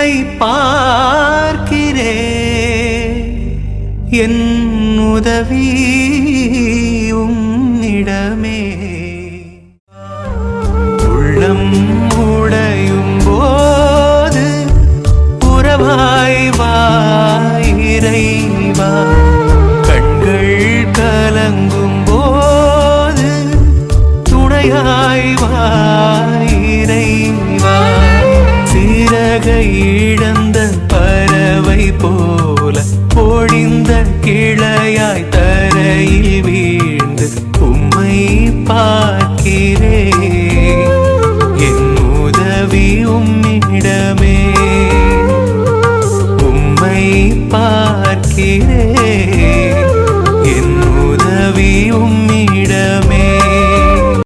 உம்மை பார்க்கிறே. என் உதவி உம்மிடமே. உள்ளம் உடையும் போது உறவாய் வாயிரைவா கண்கள் கலங்கும் போது துணையாய் வாயிரைவா இழந்த பறவை போல பொழிந்த கிளையாய் தரையில் வீழ்ந்து உம்மை பார்க்கிறே. என் உதவி உம்மிடமே. உம்மை பார்க்கிறே.